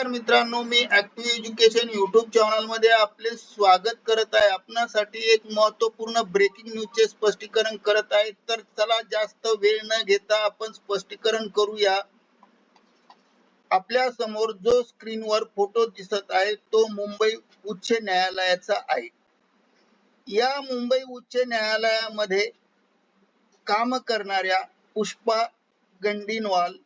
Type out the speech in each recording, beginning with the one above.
नमस्कार मित्रांनो मी ऍक्टिव्ह एज्युकेशन युट्यूब चॅनलमध्ये आपले स्वागत करत आहे. आपणासाठी एक महत्त्वपूर्ण ब्रेकिंग न्यूजचे स्पष्टीकरण करत आहे. तर चला जास्त वेळ न घेता आपण स्पष्टीकरण करूया. आपल्यासमोर जो स्क्रीनवर फोटो दिसत आहे तो मुंबई उच्च न्यायालयाचा आहे. या मुंबई उच्च न्यायालयामध्ये काम करणाऱ्या पुष्पा गंडीनवाल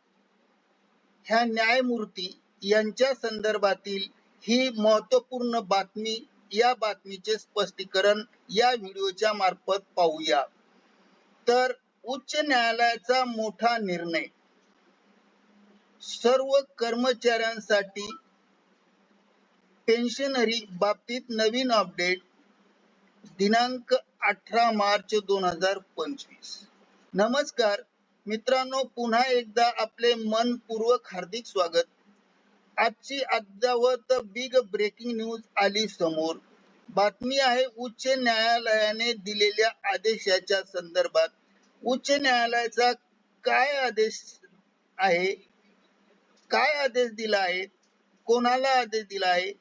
ह्या न्यायमूर्ती यांच्या संदर्भातील ही महत्त्वपूर्ण बातमी या बातमीचे स्पष्टीकरण या व्हिडिओच्या मार्फत पाहूया. तर उच्च न्यायालयाचा मोठा निर्णय. सर्व कर्मचाऱ्यांसाठी पेन्शनरी बाबतीत नवीन अपडेट दिनांक अठरा मार्च दोन हजार पंचवीस. नमस्कार मित्रांनो पुन्हा एकदा आपले मनपूर्वक हार्दिक स्वागत. आजची अद्यावत बिग ब्रेकिंग न्यूज आली समोर. बातमी आहे उच्च न्यायालयाने दिलेल्या आदेशाच्या संदर्भात. उच्च न्यायालयाचा काय आदेश आहे? काय आदेश दिला आहे? कोणाला आदेश दिला आहे?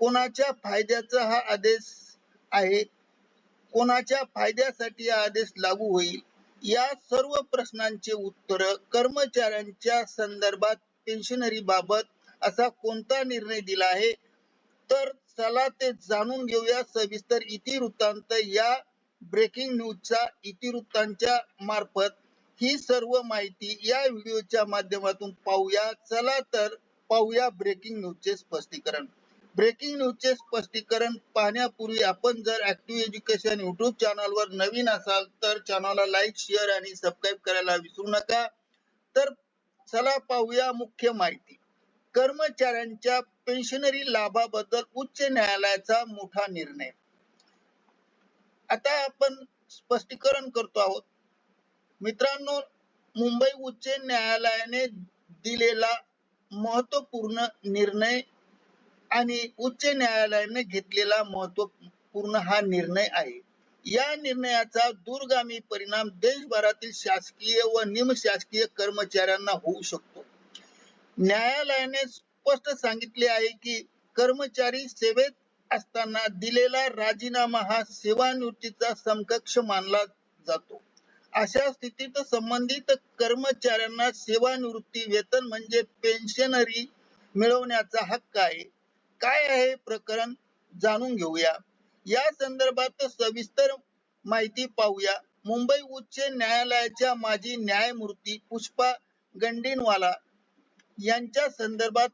कोणाच्या फायद्याचा हा आदेश आहे? कोणाच्या फायद्यासाठी हा आदेश लागू होईल? या सर्व प्रश्नांचे उत्तर कर्मचाऱ्यांच्या संदर्भात पेन्शनरी बाबत असा कोणता निर्णय दिला आहे? तर चला ते जाणून घेऊया सविस्तर इतिवृत्तांत या ब्रेकिंग न्यूजच्या इतिवृत्तांच्या मार्फत. ही सर्व माहिती या व्हिडिओच्या माध्यमातून पाहूया. चला तर पाहूया ब्रेकिंग न्यूजचे स्पष्टीकरण. ब्रेकिंग न्यूजचे स्पष्टीकरण पाहण्यापूर्वी आपण जर ऍक्टिव्ह एज्युकेशन युट्यूब चॅनलवर नवीन असाल तर चॅनलला लाईक शेअर आणि सबस्क्राईब करायला विसरू नका. तर चला पाहूया मुख्य माहिती. कर्मचाऱ्यांच्या पेन्शनरी लाभाबद्दल उच्च न्यायालयाचा मोठा निर्णय. आता आपण स्पष्टीकरण करतो आहोत. मित्रांनो मुंबई उच्च न्यायालयाने दिलेला महत्त्वपूर्ण निर्णय आणि उच्च न्यायालयाने घेतलेला महत्त्वपूर्ण हा निर्णय आहे. या निर्णयाचा दूरगामी परिणाम देशभरातील शासकीय व निमशासकीय कर्मचाऱ्यांना होऊ शकतो. न्यायालयाने स्पष्ट सांगितले आहे की कर्मचारी सेवेत असताना दिलेला राजीनामा हा सेवानिवृत्तीचा समकक्ष मानला जातो. अशा स्थितीत संबंधित कर्मचाऱ्यांना सेवानिवृत्ती वेतन म्हणजे पेन्शनरी मिळवण्याचा हक्क आहे. काय आहे प्रकरण जाणून घेऊया. या संदर्भात सविस्तर माहिती पाहूया. मुंबई उच्च न्यायालयाच्या माजी न्यायमूर्ती पुष्पा गंडीनवाला यांच्या संदर्भात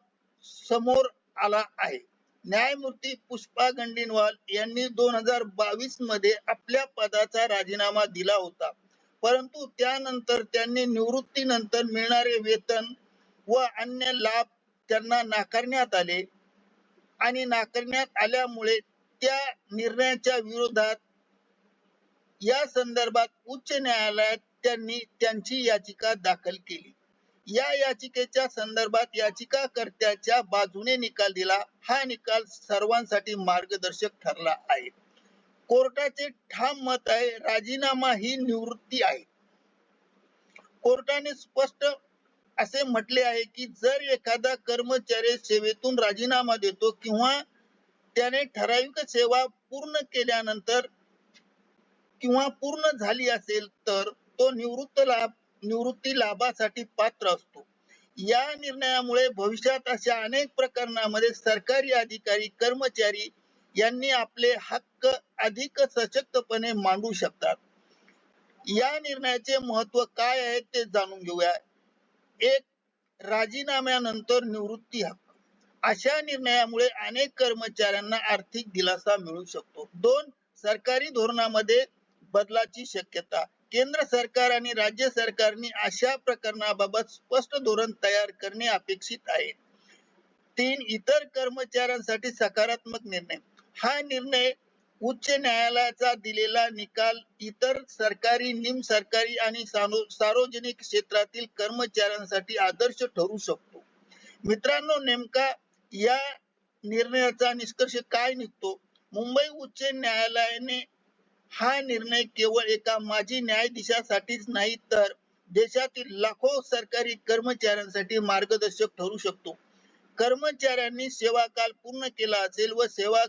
समोर आला आहे. न्यायमूर्ती पुष्पा गंडीनवाल यांनी दोन हजार बावीसमध्ये आपल्या पदाचा राजीनामा दिला होता. परंतु त्यानंतर त्यांनी निवृत्तीनंतर मिळणारे वेतन व अन्य लाभ त्यांना नाकारण्यात आले आणि नाकारण्यात आल्यामुळे त्या निर्णयाच्या विरोधात या संदर्भात उच्च न्यायालयात त्यांनी त्यांची याचिका दाखल केली. या याचिकेच्या संदर्भात याचिकाकर्त्याच्या बाजूने निकाल दिला. हा निकाल सर्वांसाठी मार्गदर्शक ठरला आहे. कोर्टाचे ठाम मत आहे राजीनामा ही निवृत्ती आहे. कोर्टाने स्पष्ट असे म्हटले आहे की जर एखादा कर्मचारी सेवेतून राजीनामा देतो किंवा त्याने ठराविक सेवा पूर्ण केल्यानंतर किंवा पूर्ण झाली असेल तर तो निवृत्त लाभ निवृत्ती लाभासाठी पात्र असतो. या निर्णयामुळे भविष्यात अशा अनेक प्रकरणामध्ये सरकारी अधिकारी कर्मचारी यांनी आपले हक्क अधिक सशक्तपणे मांडू शकतात. या निर्णयाचे महत्त्व काय आहे ते जाणून घेऊया. एक राजीनाम्यानंतर निवृत्ती हक्क. अशा निर्णयामुळे अनेक कर्मचाऱ्यांना आर्थिक दिलासा मिळू शकतो. दोन सरकारी धोरणामध्ये बदलाची शक्यता. केंद्र सरकार आणि राज्य सरकारने अशा प्रकरणाबाबत स्पष्ट धोरण तयार करणे अपेक्षित आहे. तीन इतर कर्मचाऱ्यांसाठी सकारात्मक निर्णय. हा निर्णय उच्च न्यायालयाचा दिलेला निकाल इतर सरकारी निम सरकारी आणि सार्वजनिक क्षेत्रातील कर्मचाऱ्यांसाठी आदर्श ठरू शकतो. मित्रांनो नेमका या निर्णयाचा निष्कर्ष काय निघतो? मुंबई उच्च न्यायालयाने हा निर्णय केवळ एका माजी न्यायाधीशासाठीच नाही तर देशातील लाखो सरकारी कर्मचाऱ्यांसाठी मार्गदर्शक ठरू शकतो. कर्मचाऱ्यांनी सेवा काल पूर्ण केला असेल व सेवा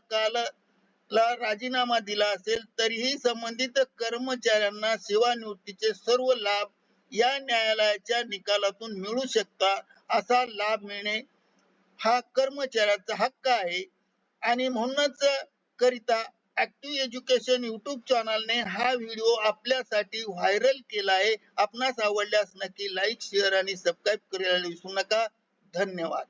राजीनामा दिला असेल तरीही संबंधित कर्मचाऱ्यांना सेवानिवृत्तीचे सर्व लाभ या न्यायालयाच्या निकालातून मिळू शकता असा लाभ मिळणे हा कर्मचाऱ्याचा हक्क आहे. आणि म्हणूनच करिता ऍक्टिव्ह एज्युकेशन युट्यूब चॅनलने हा व्हिडिओ आपल्यासाठी व्हायरल केला आहे. आपणास आवडल्यास नक्की लाईक शेअर आणि सबस्क्राईब करायला विसरू नका. धन्यवाद.